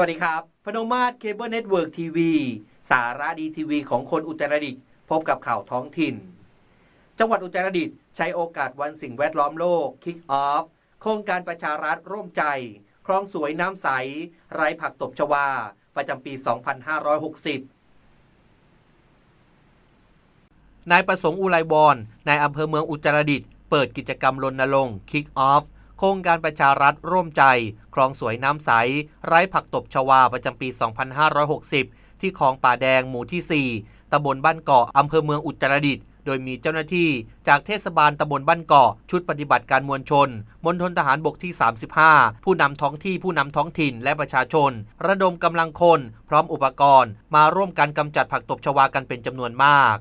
สวัสดีครับ พนมาศเคเบิลเน็ตเวิร์กทีวีสาระดีทีวีของคนอุตรดิตถ์พบกับข่าวท้องถิ่น จังหวัดอุตรดิตถ์ใช้โอกาสวันสิ่งแวดล้อมโลก Kick Off โครงการประชารัฐร่วมใจ คลองสวยน้ำใส ไร้ผักตบชวา ประจำปี 2560นายประสงค์อุไรบอนนายอำเภอเมืองอุตรดิตถ์เปิดกิจกรรมรณรงค์ Kick Off โครงการประชารัฐร่วมใจ คลองสวยน้ำใส ไร้ผักตบชวาประจำปี 2560 ที่คลองป่าแดงหมู่ที่ 4ตำบลบ้านเกาะอำเภอเมืองอุตรดิตถ์โดยมีเจ้าหน้าที่จากเทศบาลตำบลบ้านเกาะชุดปฏิบัติการมวลชนมณฑลทหารบกที่ 35 ผู้นำท้องที่ผู้นำท้องถิ่นและประชาชน ระดมกำลังคนพร้อมอุปกรณ์ มาร่วมกันกำจัดผักตบชวากันเป็นจำนวนมาก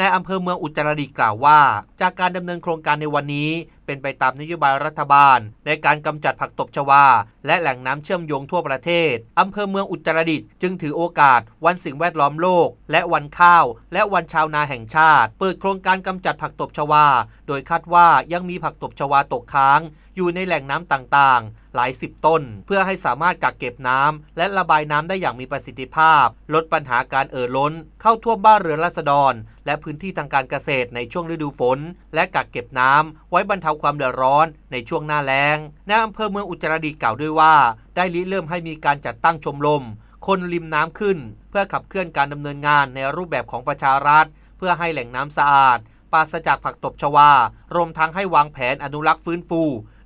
นายอำเภอเมืองอุตรดิตถ์กล่าวว่า จากการดำเนินโครงการในวันนี้ เป็นไปตามนโยบายรัฐบาล ในการกำจัดผักตบชวา และแหล่งน้ำเชื่อมโยงทั่วประเทศอำเภอเมืองอุตรดิตถ์จึงถือโอกาส วันสิ่งแวดล้อมโลก และวันข้าว และวันชาวนาแห่งชาติ เปิดโครงการกำจัดผักตบชวา โดยคาดว่ายังมีผักตบชวาตกค้าง อยู่ในแหล่งน้ำต่างๆ หลายสิบต้น เพื่อให้สามารถกักเก็บน้ำและระบายน้ำได้อย่างมีประสิทธิภาพ ลดปัญหาการเอ่อล้น เข้าท่วมบ้านเรือนราษฎร และพื้นที่ทางการเกษตรในช่วงฤดูฝน และกักเก็บน้ำไว้บรรเทาความเดือดร้อนในช่วงหน้าแล้งนายอำเภอเมืองอุตรดิตถ์กล่าวด้วยว่า ได้ริเริ่มให้มีการจัดตั้งชมรมคนริมน้ำขึ้น เพื่อขับเคลื่อนการดำเนินงานในรูปแบบของประชารัฐ เพื่อให้แหล่งน้ำสะอาดปราศจากผักตบชวา รวมทั้งให้วางแผนอนุรักษ์ฟื้นฟู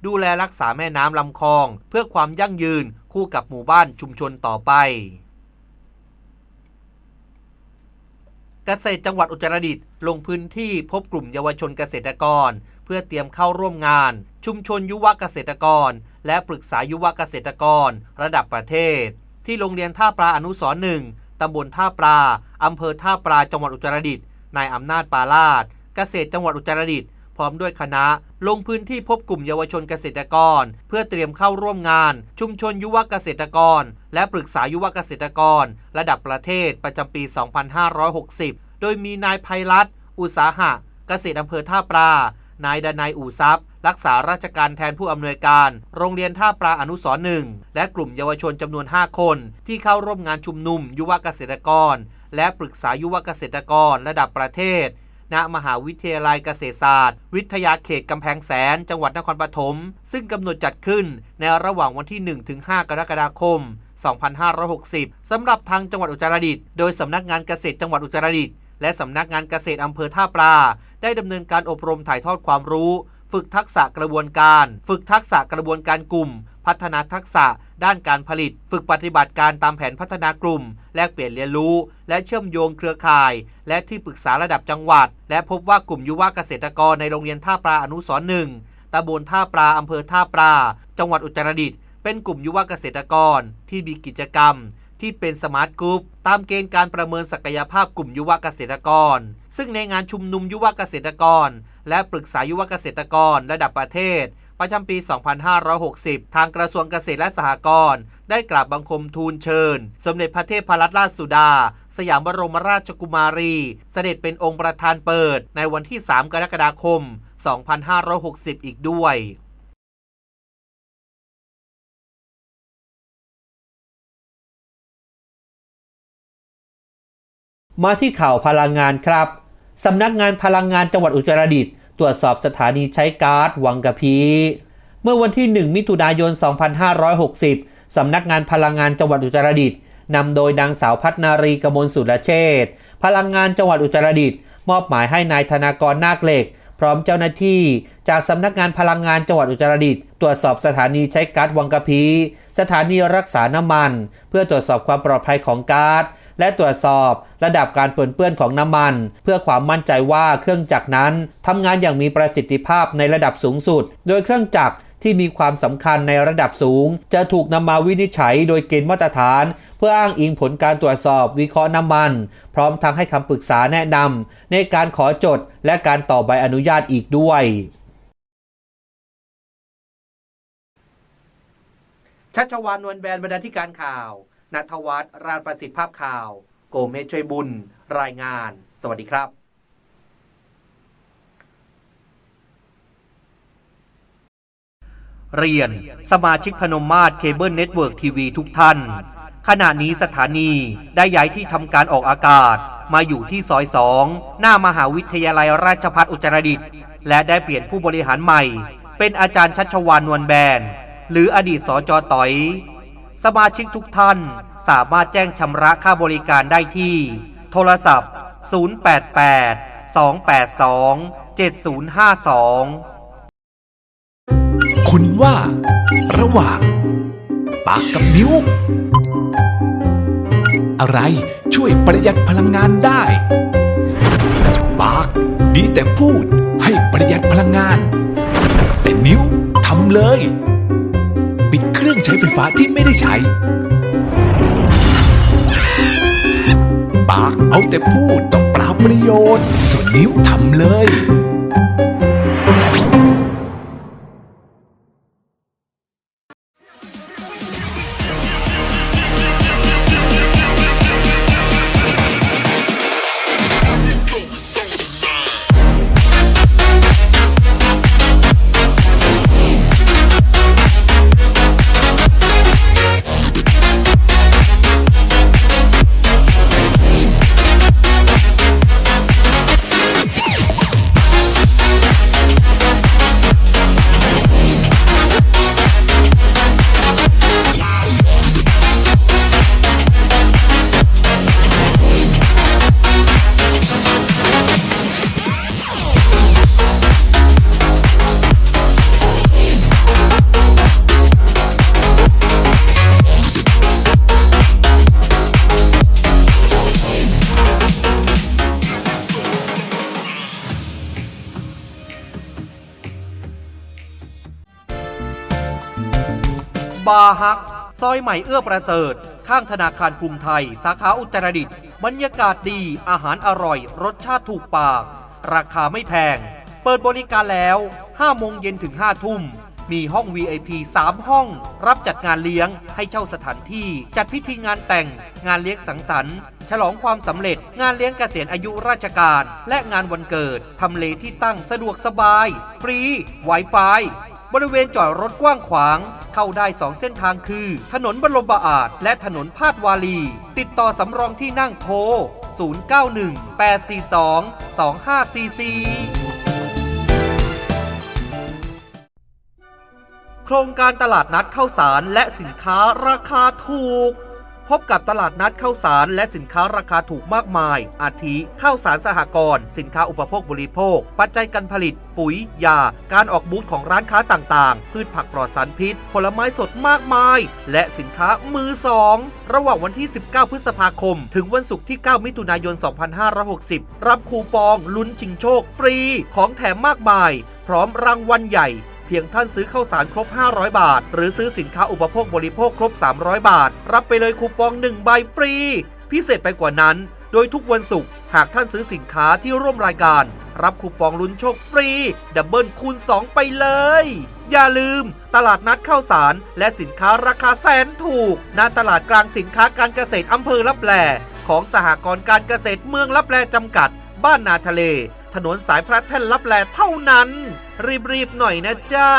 ดูแลรักษาแม่น้ำลำคลอง เพื่อความยั่งยืนคู่กับหมู่บ้านชุมชนต่อไป เกษตรจังหวัดอุตรดิตถ์ลงพื้นที่พบกลุ่มเยาวชนเกษตรกร เพื่อเตรียมเข้าร่วมงาน ชุมชนยุวเกษตรกร และปรึกษายุวเกษตรกร ระดับประเทศ ที่โรงเรียนท่าปลาอนุสรณ์หนึ่งตำบลท่าปลาอำเภอท่าปลาจังหวัดอุตรดิตถ์นายอำนาจปาลาดเกษตรจังหวัดอุตรดิตถ์พร้อมด้วยคณะ ลงพื้นที่พบกลุ่มเยาวชนเกษตรกร เพื่อเตรียมเข้าร่วมงาน ชุมชนยุวเกษตรกร และปรึกษายุวเกษตรกร ระดับประเทศประจำปี 2560 โดยมีนายภัยรัตน์อุตสาหะ เกษตรอำเภอท่าปลา นายดนายอู่ทรัพย์ รักษาราชการแทนผู้อำนวยการ โรงเรียนท่าปลาอนุสร์หนึ่งและกลุ่มเยาวชนจำนวน 5 คน ที่เข้าร่วมงานชุมนุม ยุวเกษตรกร และปรึกษายุวเกษตรกรระดับประเทศ ณมหาวิทยาลัยเกษตรศาสตร์ วิทยาเขตกำแพงแสน จังหวัดนครปฐมซึ่งกำหนดจัดขึ้นในระหว่างวันที่ 1-5 กรกฎาคม 2560สำหรับทางจังหวัดอุตรดิตถ์โดยสำนักงานเกษตรจังหวัดอุตรดิตถ์ และสำนักงานเกษตรอำเภอท่าปลา ได้ดำเนินการอบรมถ่ายทอดความรู้ ฝึกทักษะกระบวนการ ฝึกทักษะกระบวนการกลุ่ม พัฒนาทักษะ ด้านการผลิต ฝึกปฏิบัติการตามแผนพัฒนากลุ่ม แลกเปลี่ยนเรียนรู้ และเชื่อมโยงเครือข่าย และที่ปรึกษาระดับจังหวัด และพบว่ากลุ่มยุวเกษตรกรในโรงเรียนท่าปลาอนุสร์หนึ่งตำบลท่าปลาอำเภอท่าปลา จังหวัดอุตรดิตถ์เป็นกลุ่มยุวเกษตรกรที่มีกิจกรรม ที่เป็นสมาร์ทกรุ๊ปตามเกณฑ์การประเมินศักยภาพกลุ่มยุวเกษตรกร ซึ่งในงานชุมนุมยุวเกษตรกร และปรึกษายุวเกษตรกรระดับประเทศ ประจำปี 2560 ทางกระทรวงเกษตรและสหกรณ์ได้กราบบังคมทูลเชิญ สมเด็จพระเทพรัตนราชสุดา สยามบรมราชกุมารี เสด็จเป็นองค์ประธานเปิดในวันที่ 3 กรกฎาคม 2560 อีกด้วย มาที่ข่าวพลังงานครับ สำนักงานพลังงานจังหวัดอุตรดิตถ์ตรวจสอบสถานีใช้ก๊าซวังกะพี เมื่อวันที่ 1 มิถุนายน 2560 สำนักงานพลังงานจังหวัดอุตรดิตถ์นำโดยนางสาวพัฒนารีกมลสุรเชษฐ์พลังงานจังหวัดอุตรดิตถ์มอบหมายให้นายธนากรนาคเหล็ก พร้อมเจ้าหน้าที่ จากสำนักงานพลังงานจังหวัดอุตรดิตถ์ตรวจสอบสถานีใช้ก๊าซวังกะพี สถานีรักษาน้ำมัน เพื่อตรวจสอบความปลอดภัยของก๊าซ และตรวจสอบระดับการปนเปื้อนของน้ำมัน เพื่อความมั่นใจว่าเครื่องจักรนั้นทำงานอย่างมีประสิทธิภาพในระดับสูงสุด โดยเครื่องจักรที่มีความสำคัญในระดับสูง จะถูกนำมาวินิจฉัยโดยเกณฑ์มาตรฐาน เพื่ออ้างอิงผลการตรวจสอบวิเคราะห์น้ำมัน พร้อมทั้งให้คำปรึกษาแนะนำในการขอจดและการต่อใบอนุญาตอีกด้วยชัชวานนวลแบนบรรณาธิการข่าว นัทวัฒน์รานประสิทธิภาพข่าว โกเมชช่วยบุญ รายงาน สวัสดีครับเรียน สมาชิกพนมมาศเคเบิลเน็ตเวิร์กทีวีทุกท่าน ขณะนี้สถานีได้ย้ายที่ทำการออกอากาศ มาอยู่ที่ซอยสองหน้ามหาวิทยาลัยราชภัฏอุตรดิตถ์และได้เปลี่ยนผู้บริหารใหม่ เป็นอาจารย์ชัชวานนวลแบน หรืออดีตสจต๋อย สมาชิกทุกท่านสามารถแจ้งชำระค่าบริการได้ที่ โทรศัพท์ 088 282 7052 คุณว่า ระหว่าง ปากกับนิ้ว อะไรช่วยประหยัดพลังงานได้ ปากดีแต่พูดให้ประหยัดพลังงาน แต่นิ้วทำเลย ใช้ไฟฟ้าที่ไม่ได้ใช้ปากเอาแต่พูดต้องเปล่าประโยชน์ ส่วนนิ้วทำเลย บาฮัก ซอยใหม่เอื้อประเสริฐ ข้างธนาคารกรุงไทย สาขาอุตรดิตถ์บรรยากาศดีอาหารอร่อย รสชาติถูกปาก ราคาไม่แพง เปิดบริการแล้ว 5 โมงเย็นถึง 5 ทุ่ม มีห้อง VIP 3 ห้อง รับจัดงานเลี้ยงให้เช่าสถานที่ จัดพิธีงานแต่ง งานเลี้ยงสังสรรค์ฉลองความสำเร็จ งานเลี้ยงเกษียณอายุราชการ และงานวันเกิดทำเลที่ตั้งสะดวกสบาย ฟรี Wi-Fi บริเวณจอดรถกว้างขวาง เข้าได้2เส้นทางคือ ถนนบรมบอาจและถนนพาดวาลี ติดต่อสำรองที่นั่งโทร 0918422544โครงการตลาดนัดข้าวสารและสินค้าราคาถูก พบกับตลาดนัดข้าวสารและสินค้าราคาถูกมากมาย อาทิข้าวสารสหกรณ์สินค้าอุปโภคบริโภค ปัจจัยการผลิต ปุ๋ย ยา การออกบูธของร้านค้าต่างๆ พืชผักปลอดสารพิษ ผลไม้สดมากมาย และสินค้ามือสองระหว่างวันที่ 19 พฤษภาคม ถึงวันศุกร์ที่ 9 มิถุนายน 2560 รับคูปองลุ้นชิงโชค ฟรีของแถมมากมาย พร้อมรางวัลใหญ่ เพียงท่านซื้อข้าวสารครบ 500 บาท หรือซื้อสินค้าอุปโภคบริโภคครบ 300 บาท รับไปเลยคูปอง 1 ใบฟรี พิเศษไปกว่านั้น โดยทุกวันศุกร์หากท่านซื้อสินค้าที่ร่วมรายการ รับคูปองลุ้นโชคฟรี ดับเบิลคูณ 2 ไปเลย อย่าลืม ตลาดนัดข้าวสาร และสินค้าราคาแสนถูกณตลาดกลางสินค้าการเกษตรอำเภอลับแลของสหกรณ์การเกษตรเมืองลับแลจำกัด บ้านนาทะเล ถนนสายพระแท่นลับแลเท่านั้น รีบๆหน่อยนะจ๊ะ